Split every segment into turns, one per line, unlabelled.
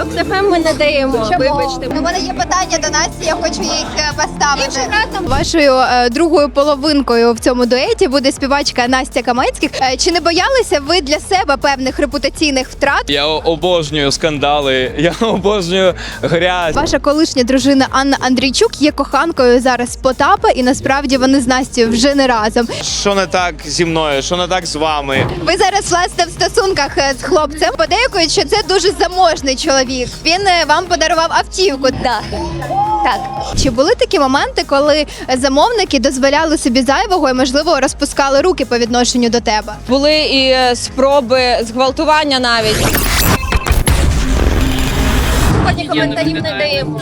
Люксефем ми не даємо. Вибачте.
У мене є питання до Насті, я хочу їх е, поставити.
Вашою е, другою половинкою в цьому дуеті буде співачка Настя Каменських. Е, Чи не боялися ви для себе певних репутаційних втрат?
Я обожнюю скандали, я обожнюю грязь.
Ваша колишня дружина Анна Андрійчук є коханкою зараз Потапа, і насправді вони з Настю вже не разом.
Що не так зі мною, що не так з вами?
Ви зараз власне в стосунках з хлопцем. Подейкують, що це дуже заможний чоловік. Він е, вам подарував автівку.
Так. Так.
Чи були такі моменти, коли замовники дозволяли собі зайвого і можливо розпускали руки по відношенню до тебе?
Були і е, спроби зґвалтування навіть. Сьогодні коментарів не даємо.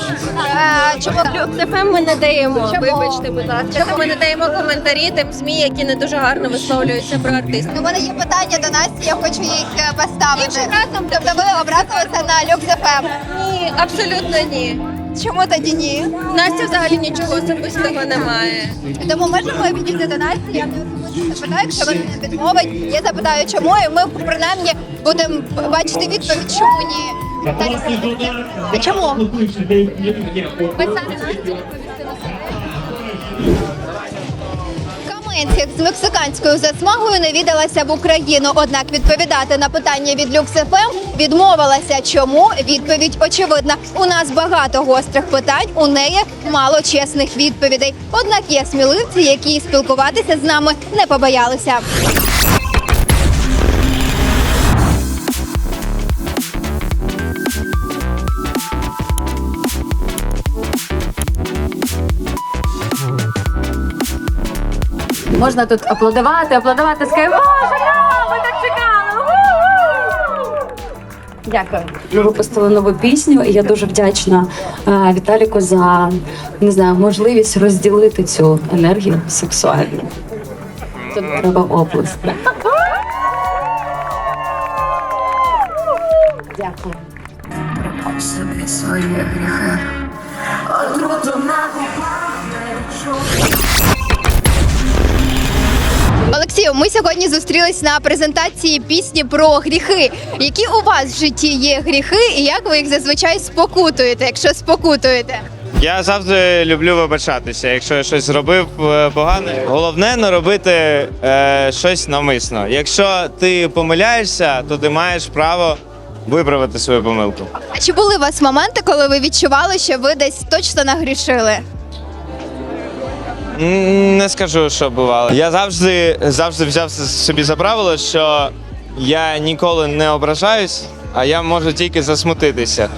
Е, Чому
Люксефем ми не даємо. Вибачте, будь ласка. Ми не даємо коментарі тим ЗМІ, які не дуже гарно висловлюються про артистів.
у мене є питання до нас, я хочу їх е, поставити. Тобто ви образилися на люксефем.
Ні, абсолютно ні.
Чому тоді ні?
Настя взагалі нічого особистого немає.
Тому можемо підійти до Насті, я запитаю, якщо вона не відмовить, я запитаю, чому, і ми принаймні будемо бачити відповідь, чому ні. А чому? Ви самі Насті Каменських з мексиканською засмагою навідалася в Україну. Однак відповідати на питання від LuxFM відмовилася. Чому? Відповідь очевидна. У нас багато гострих питань, у неї мало чесних відповідей. Однак є сміливці, які спілкуватися з нами не побоялися.
Можна тут аплодувати, аплодувати, сказати, ми так чекали. у-у-у!» Дякую. Ми випустили нову пісню, і я дуже вдячна е, Віталіку за не знаю, можливість розділити цю енергію сексуальну. Тут треба оплески. Дякую.
собі свої гріхи.
Олексію, ми сьогодні зустрілись на презентації пісні про гріхи. Які у вас в житті є гріхи, і як ви їх зазвичай спокутуєте, якщо спокутуєте?
Я завжди люблю вибачатися, якщо я щось зробив е, погане. Головне не робити е, щось навмисно. Якщо ти помиляєшся, то ти маєш право виправити свою помилку.
А чи були у вас моменти, коли ви відчували, що ви десь точно нагрішили?
Не скажу, що бувало. Я завжди, завжди взяв собі за правило, що я ніколи не ображаюсь, а я можу тільки засмутитися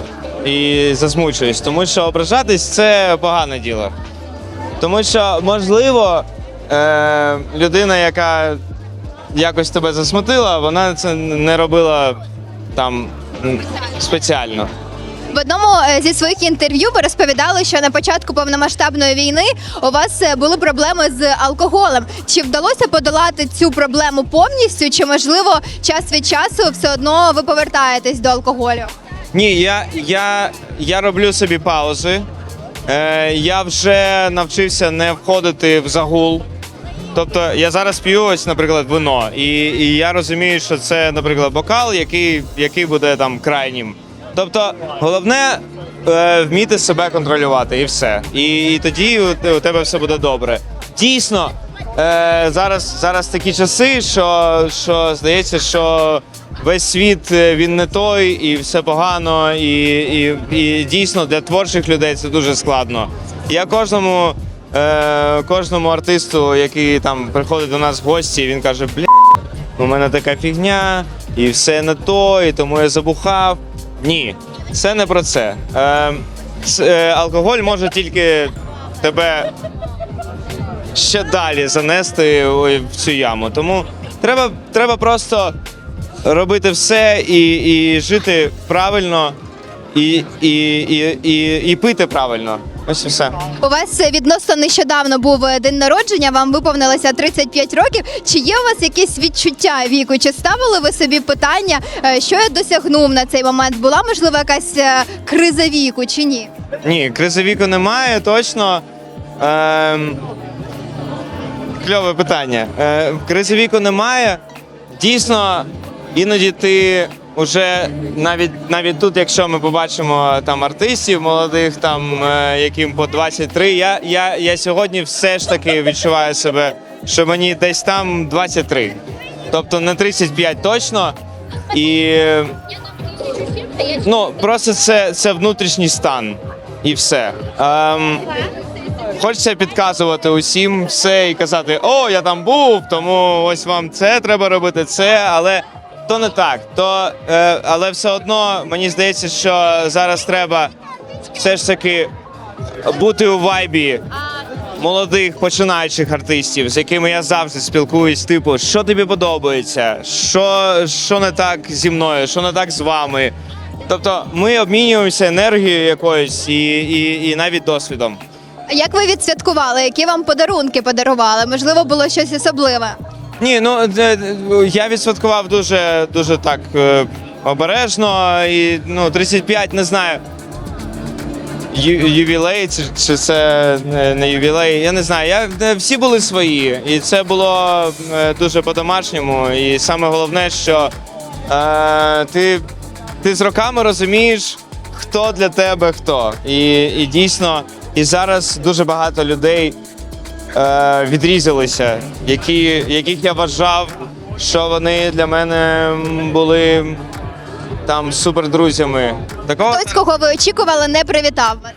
і засмучуюсь. Тому що ображатись це погане діло. Тому що, можливо, е, людина, яка якось тебе засмутила, вона це не робила там спеціально.
Е, зі своїх інтерв'ю ви розповідали, що на початку повномасштабної війни у вас е, були проблеми з алкоголем. Чи вдалося подолати цю проблему повністю? Чи можливо час від часу все одно ви повертаєтесь до алкоголю?
Ні, я, я, я роблю собі паузи. Е, я вже навчився не входити в загул. Тобто я зараз п'ю ось, наприклад, вино, і, і я розумію, що це, наприклад, бокал, який, який буде там крайнім. Тобто, головне е, вміти себе контролювати і все. І, і тоді у, у тебе все буде добре. Дійсно, е, зараз, зараз такі часи, що, що здається, що весь світ е, він не той, і все погано, і, і, і дійсно для творчих людей це дуже складно. Я кожному, е, кожному артисту, який там приходить до нас в гості, він каже: бля, у мене така фігня, і все не то, і тому я забухав. Ні, це не про це. Е, е, алкоголь може тільки тебе ще далі занести в цю яму. Тому треба, треба просто робити все і, і жити правильно, і, і, і, і, і пити правильно. Ось і все.
У вас відносно нещодавно був е, день народження, вам виповнилося 35 років. Чи є у вас якісь відчуття віку? Чи ставили ви собі питання, е, що я досягнув на цей момент? Була можливо якась е, криза віку чи ні?
Ні, кризи віку немає, точно. Ем, кльове питання. Е, кризи віку немає. Дійсно, іноді ти уже навіть навіть тут, якщо ми побачимо там артистів молодих, там е, яким по 23, я, я, я сьогодні все ж таки відчуваю себе, що мені десь там 23. Тобто не 35 точно. І е, ну, просто це, це внутрішній стан. І все. Ем, Хочеться підказувати усім все і казати: о, я там був, тому ось вам це треба робити, це, але то не так. То, е, але все одно мені здається, що зараз треба все ж таки бути у вайбі молодих починаючих артистів, з якими я завжди спілкуюсь. Типу, що тобі подобається, що, що не так зі мною, що не так з вами. Тобто ми обмінюємося енергією якоюсь і, і, і навіть досвідом.
Як ви відсвяткували? Які вам подарунки подарували? Можливо, було щось особливе?
Ні, ну е, е, я відсвяткував дуже дуже так е, обережно і ну 35, не знаю. ю- Ювілей, чи, чи це не, ювілей, я не знаю. Я, всі були свої, і це було дуже по-домашньому. І саме головне, що е, ти, ти з роками розумієш, хто для тебе хто. І, і дійсно, і зараз дуже багато людей е, відрізалися, які, яких я вважав, що вони для мене були там супердрузями. Такого
Хтось, кого ви очікували, не привітав вас.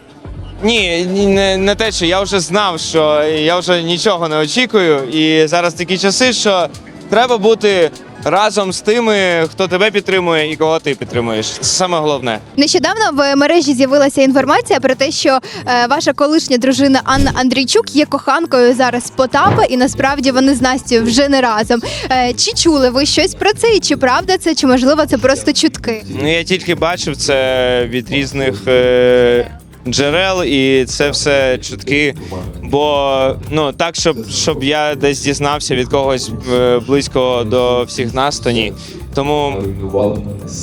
ні, ні, не, не те, що я вже знав, що я вже нічого не очікую. І зараз такі часи, що треба бути разом з тими, хто тебе підтримує і кого ти підтримуєш. Це саме головне.
Нещодавно в мережі з'явилася інформація про те, що е, ваша колишня дружина Анна Андрійчук є коханкою зараз Потапа, і насправді вони з Настю вже не разом. Е, чи чули ви щось про це? І чи правда це, чи можливо це просто чутки?
Ну я тільки бачив це від різних е, джерел, і це все чутки. Бо ну так, щоб, щоб я десь дізнався від когось е, близького до всіх нас, то ні. Тому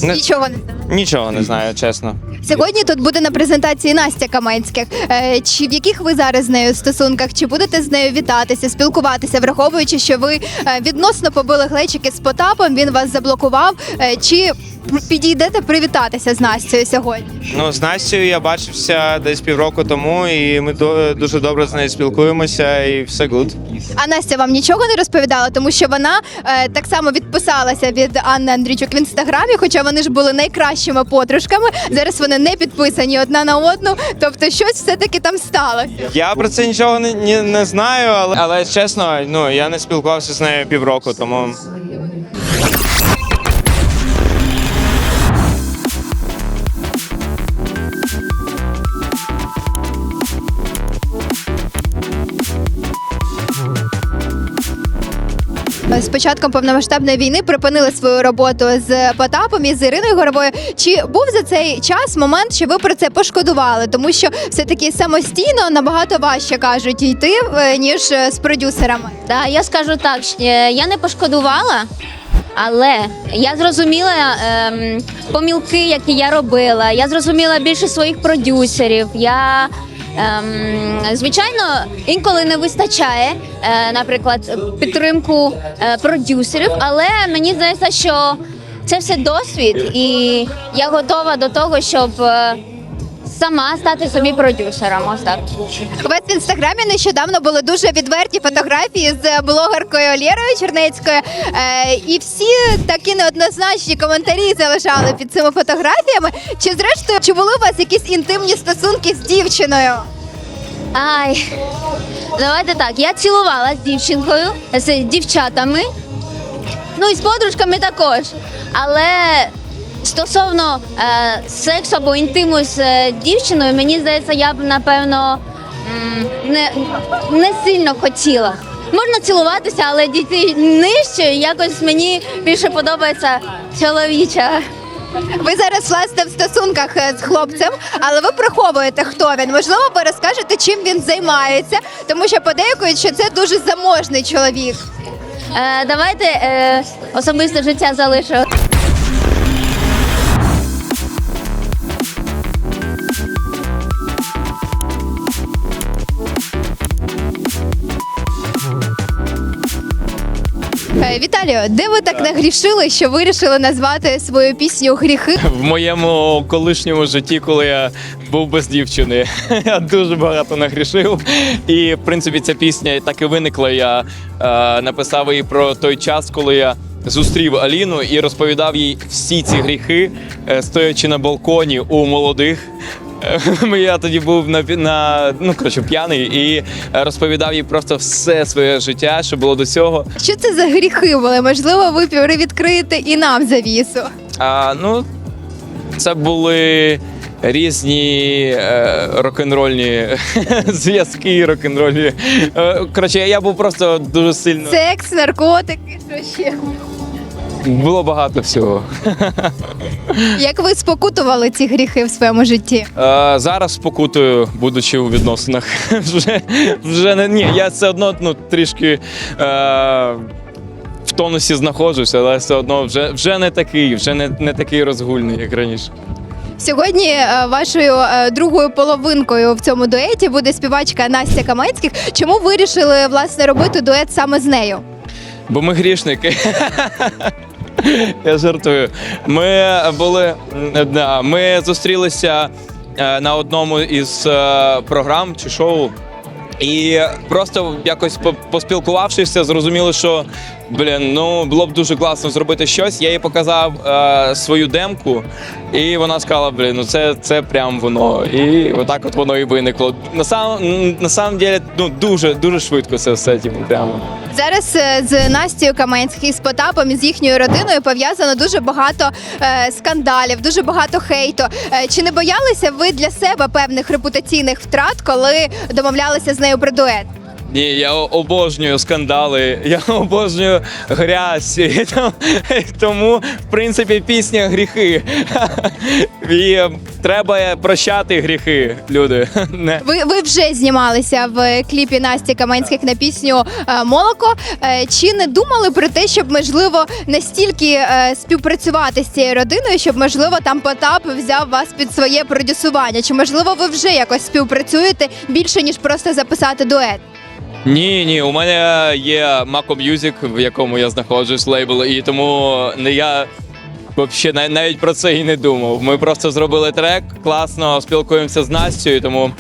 не,
Нічого не знаю.
нічого не знаю, чесно.
Сьогодні тут буде на презентації Настя Каменських. Е, Чи в яких ви зараз з нею стосунках? Чи будете з нею вітатися, спілкуватися, враховуючи, що ви е, відносно побили глечики з Потапом, він вас заблокував? Е, Чи підійдете привітатися з Настю сьогодні?
Ну, з Настю я бачився десь півроку тому, і ми до- дуже добре з нею спілкуємося, і все гуд.
А Настя вам нічого не розповідала, тому що вона е, так само відписалася від Анни Андрійчук в інстаграмі, хоча вони ж були найкращими подружками. Зараз вони не підписані одна на одну. Тобто, щось все-таки там сталося.
Я про це нічого не, не, не знаю, але, але чесно, ну я не спілкувався з нею півроку, тому.
Початком повномасштабної війни припинили свою роботу з Потапом і з Іриною Горовою. Чи був за цей час момент, що ви про це пошкодували? Тому що все-таки самостійно набагато важче кажуть йти, е, ніж е, з продюсерами.
Та я скажу так, е, я не пошкодувала, але я зрозуміла ем, помілки, які я робила. Я зрозуміла більше своїх продюсерів. Я звичайно інколи не вистачає, е, наприклад, підтримку е, продюсерів, але мені здається, що це все досвід, і я готова до того, щоб. Е, Сама стати собі продюсером, ось так.
У вас в інстаграмі нещодавно були дуже відверті фотографії з блогеркою Лєрою Чернецькою, е, і всі такі неоднозначні коментарі залишали під цими фотографіями. Чи зрештою чи були у вас якісь інтимні стосунки з дівчиною?
Ай, давайте так. Я цілувала з дівчинкою, з дівчатами, ну і з подружками також. Але стосовно е, сексу або інтиму з е, дівчиною, мені здається, я б напевно м, не, не сильно хотіла. Можна цілуватися, але дійти нижче якось мені більше подобається чоловіча.
Ви зараз власне в стосунках е, з хлопцем, але ви приховуєте, хто він. Можливо, ви розкажете, чим він займається, тому що подейкують, що це дуже заможний чоловік.
Е, давайте е, особисте життя залишу.
Віталію, де ви так нагрішили, що вирішили назвати свою пісню Гріхи?
в моєму колишньому житті, коли я був без дівчини. Я дуже багато нагрішив. І в принципі ця пісня так і виникла. Я е, написав її про той час, коли я. Зустрів Аліну і розповідав їй всі ці гріхи, е, стоячи на балконі у молодих. Я тоді був на, на ну коротше п'яний і е, розповідав їй просто все своє життя, що було до цього.
Що це за гріхи були? Можливо, ви привідкриєте і нам завісу.
А, ну, це були різні е, рок-н-рольні зв'язки, рок-н-рольні. Е, коротше, я був просто дуже сильно.
Секс, наркотики, що ще?
Було багато всього.
Як ви спокутували ці гріхи в своєму житті?
Е, зараз спокутую, будучи у відносинах. вже, вже не ні, я все одно ну, трішки. Е, в тонусі знаходжуся, але все одно вже, вже не такий, вже не, не такий розгульний, як раніше.
Сьогодні е, вашою е, другою половинкою в цьому дуеті буде співачка Настя Каменських. Чому вирішили власне робити дует саме з нею?
Бо ми грішники. Я жартую. Ми були. Да, ми зустрілися е, на одному із е, програм чи шоу. І просто якось поспілкувавшися, зрозуміло, що блін, ну було б дуже класно зробити щось. Я їй показав е, свою демку, і вона сказала: блін, ну це, це прям воно. І отак от воно і виникло. На сам на самом деле, ну дуже дуже швидко це все. Типу, прямо.
Зараз е, з Настю Каменських з Потапом і з їхньою родиною пов'язано дуже багато е, скандалів, дуже багато хейту. Е, чи не боялися ви для себе певних репутаційних втрат, коли домовлялися з нею про дует?
Ні, я обожнюю скандали, я обожнюю грязь. Тому- в принципі, пісня гріхи. І е, треба прощати гріхи, люди. Не.
Ви, ви вже знімалися в кліпі Насті Каменських на пісню е, Молоко. Е, Чи не думали про те, щоб можливо настільки співпрацювати з цією родиною, щоб можливо там Потап взяв вас під своє продюсування? Чи можливо ви вже якось співпрацюєте більше ніж просто записати дует?
Ні, ні, у мене є Mako Music, в якому я знаходжусь лейбл, і тому не я. Взагалі навіть про це і не думав. Ми просто зробили трек, класно спілкуємося з Настю, тому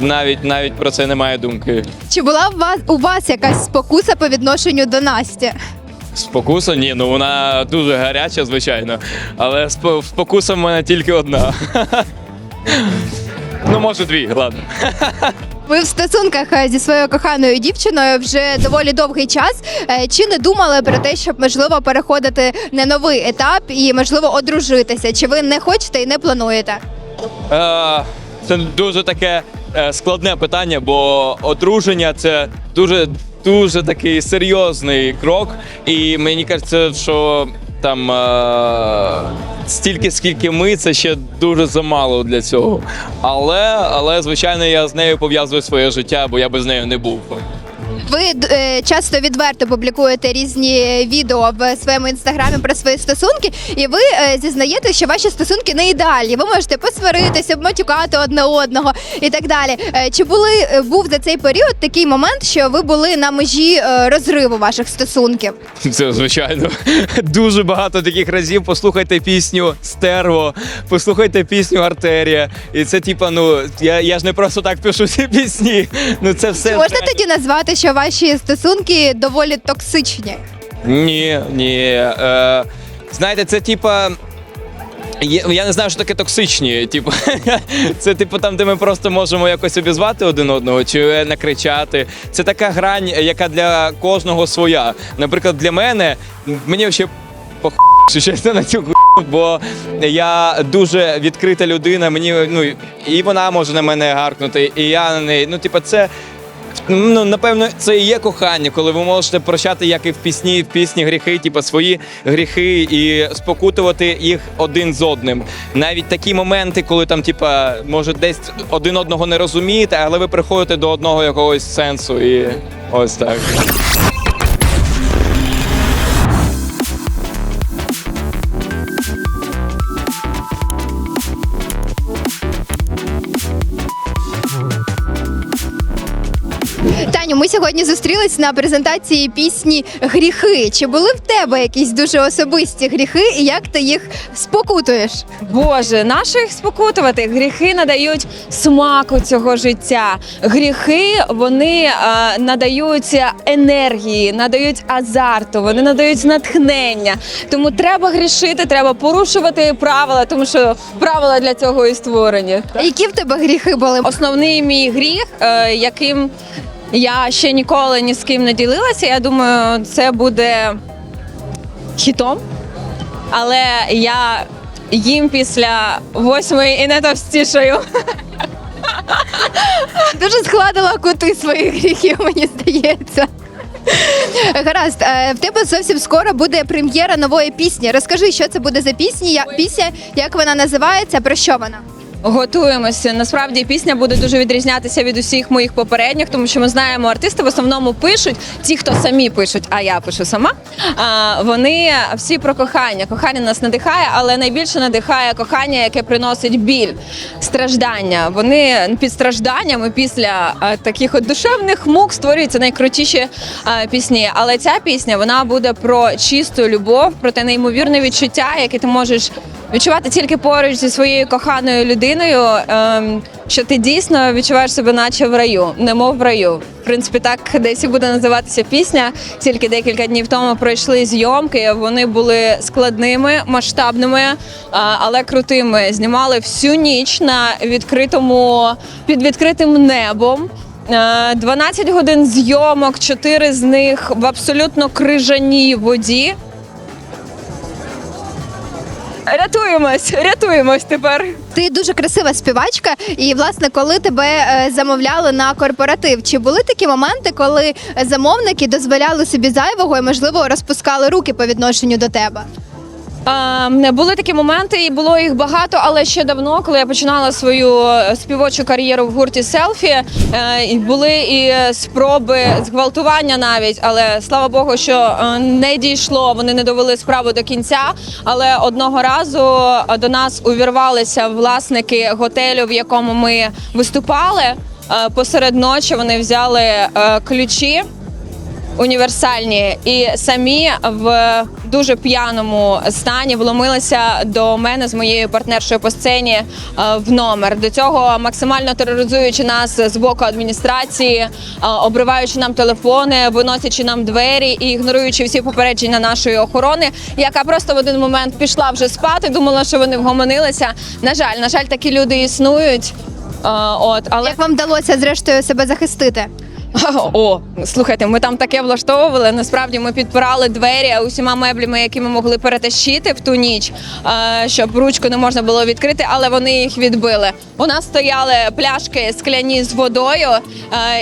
навіть навіть про це немає думки.
Чи була у вас у вас якась спокуса по відношенню до Насті?
Спокуса? Ні, ну вона дуже гаряча, звичайно. Але сп- спокуса в мене тільки одна. ну, може, дві, ладно.
Ви в стосунках е, зі своєю коханою дівчиною вже доволі довгий час. Е, Чи не думали про те, щоб можливо переходити на новий етап і можливо одружитися? Чи ви не хочете і не плануєте?
Е, це дуже таке складне питання, бо одруження це дуже дуже такий серйозний крок. І мені кажеться, що там е, стільки, скільки ми, це ще дуже замало для цього. Але, але звичайно, я з нею пов'язую своє життя, бо я без неї не був.
Ви е, часто відверто публікуєте різні відео в своєму інстаграмі про свої стосунки, і ви е, зізнаєте, що ваші стосунки не ідеальні. Ви можете посваритися, обматюкати одне одного і так далі. Е, чи були е, був за цей період такий момент, що ви були на межі е, розриву ваших стосунків?
Це звичайно дуже багато таких разів. Послухайте пісню Стерво, послухайте пісню Артерія. І це типа, ну я, я ж не просто так пишу ці пісні. Ну це все.
Можна тоді назвати, що ваші стосунки доволі токсичні?
Ні, ні. Е, знаєте, це типа. Я, не знаю, що таке токсичні. Типу, це типу там, де ми просто можемо якось обізвати один одного чи накричати. Це така грань, яка для кожного своя. Наприклад, для мене мені ще пох... що чесно на цю хуйню, бо я дуже відкрита людина. Мені ну і вона може на мене гаркнути, і я на неї. Ну, типу, це. Ну, напевно, це і є кохання, коли ви можете прощати, як і в пісні, в пісні гріхи, типу свої гріхи, і спокутувати їх один з одним. Навіть такі моменти, коли там, типа, може, десь один одного не розумієте, але ви приходите до одного якогось сенсу, і ось так.
Ми сьогодні зустрілись на презентації пісні Гріхи. Чи були в тебе якісь дуже особисті гріхи, і як ти їх спокутуєш?
Боже, нащо їх спокутувати? Гріхи надають смаку цього життя. Гріхи вони е, надають енергії, надають азарту, вони надають натхнення. Тому треба грішити, треба порушувати правила, тому що правила для цього і створені.
Які в тебе гріхи були?
Основний мій гріх, е, яким я ще ніколи ні з ким не ділилася, я думаю, це буде хітом. Але я їм після восьмої і не товстішаю.
Дуже складила кути своїх гріхів, мені здається. Гаразд, е, в тебе зовсім скоро буде прем'єра нової пісні. Розкажи, що це буде за пісня, пісня, як вона називається, про що вона?
Готуємося. Насправді пісня буде дуже відрізнятися від усіх моїх попередніх, тому що ми знаємо, артисти в основному пишуть, ті, хто самі пишуть, а я пишу сама. А, вони всі про кохання. Кохання нас надихає, але найбільше надихає кохання, яке приносить біль, страждання. Вони під стражданнями після таких от душевних мук створюються найкрутіші пісні. Але ця пісня вона буде про чисту любов, про те неймовірне відчуття, яке ти можеш відчувати тільки поруч зі своєю коханою людиною, ем, що ти дійсно відчуваєш себе, наче в раю, немов в раю. В принципі, так десь і буде називатися пісня. Тільки декілька днів тому пройшли зйомки. Вони були складними, масштабними, але крутими. Знімали всю ніч на відкритому під відкритим небом. Е, 12 годин зйомок, 4 з них в абсолютно крижаній воді. Рятуємось, рятуємось тепер.
Ти дуже красива співачка, і власне, коли тебе е, замовляли на корпоратив, чи були такі моменти, коли замовники дозволяли собі зайвого і можливо розпускали руки по відношенню до тебе?
Були такі моменти, і було їх багато, але ще давно, коли я починала свою е, співочу кар'єру в гурті селфі, е, були і спроби зґвалтування навіть, але слава Богу, що е, не дійшло. Вони не довели справу до кінця. Але одного разу до нас увірвалися власники готелю, в якому ми виступали. Посеред ночі вони взяли ключі універсальні і самі в дуже п'яному стані вломилися до мене з моєю партнершою по сцені е, в номер. До цього максимально тероризуючи нас з боку адміністрації, е, обриваючи нам телефони, виносячи нам двері і ігноруючи всі попередження нашої охорони, яка просто в один момент пішла вже спати, думала, що вони вгомонилися. На жаль, на жаль, такі люди існують. Е, От, але
Як вам вдалося зрештою себе захистити?
О, слухайте, ми там таке влаштовували. Насправді ми підпирали двері усіма меблями, які ми могли перетащити в ту ніч, щоб ручку не можна було відкрити, але вони їх відбили. У нас стояли пляшки скляні з водою,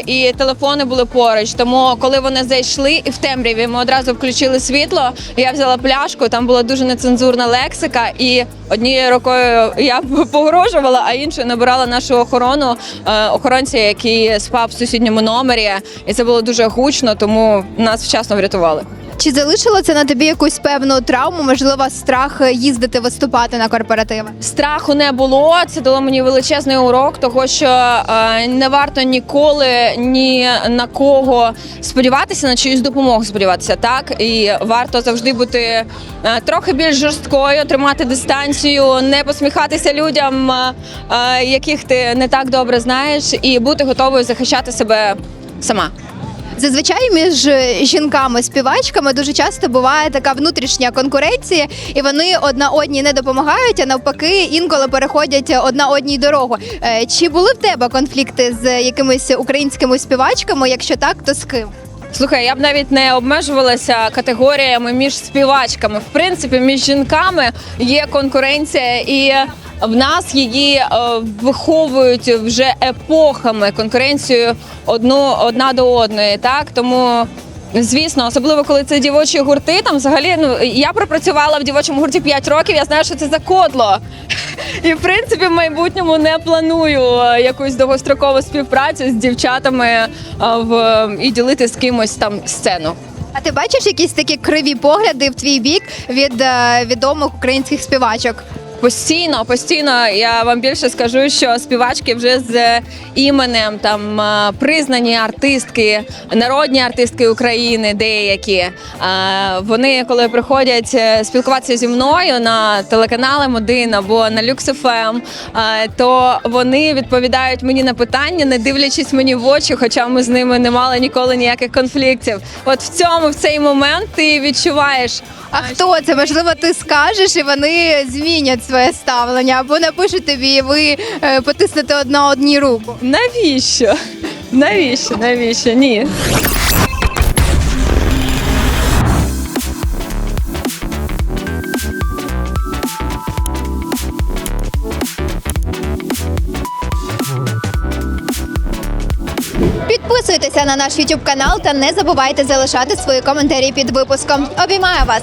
і телефони були поруч. Тому, коли вони зайшли і в темряві, ми одразу включили світло. Я взяла пляшку, там була дуже нецензурна лексика, і однією рукою я погрожувала, а іншою набирала нашу охорону, е, охоронця, який спав в сусідньому номері. І це було дуже гучно, тому нас вчасно врятували.
Чи залишило це на тобі якусь певну травму, можливо, страх їздити виступати на корпоративи?
Страху не було. Це дало мені величезний урок, того що е, не варто ніколи ні на кого сподіватися, на чиюсь допомогу сподіватися. Так і варто завжди бути е, трохи більш жорсткою, тримати дистанцію, не посміхатися людям, е, е, яких ти не так добре знаєш, і бути готовою захищати себе сама.
Зазвичай між жінками-співачками дуже часто буває така внутрішня конкуренція, і вони одна одній не допомагають, а навпаки, інколи переходять одна одній дорогу. Е, Чи були в тебе конфлікти з якимись українськими співачками? Якщо так, то з ким?
Слухай, я б навіть не обмежувалася категоріями між співачками. В принципі, між жінками є конкуренція, і в нас її е, виховують вже епохами конкуренцію одну одна до одної. Так тому. Звісно, особливо коли це дівочі гурти. Там взагалі ну я пропрацювала в дівочому гурті 5 років. Я знаю, що це за кодло. І в принципі в майбутньому не планую е, якусь довгострокову співпрацю з дівчатами е, в і ділити з кимось там сцену.
А ти бачиш якісь такі криві погляди в твій бік від відомих українських співачок?
Постійно, постійно я вам більше скажу, що співачки вже з іменем там признані артистки, народні артистки України, деякі. Вони, коли приходять е, спілкуватися зі мною на телеканали М1 або на Lux е, то вони відповідають мені на питання, не дивлячись мені в очі, хоча ми з ними не мали ніколи ніяких конфліктів. От в цьому в цей момент ти відчуваєш.
А хто це? Можливо, ти скажеш, і вони змінять своє ставлення, або напишуть тобі, і ви е, потиснете одна одній руку.
Навіщо? Навіщо? Навіщо? Ні.
Підписуйтеся на наш YouTube канал та не забувайте залишати свої коментарі під випуском. Обіймаю вас!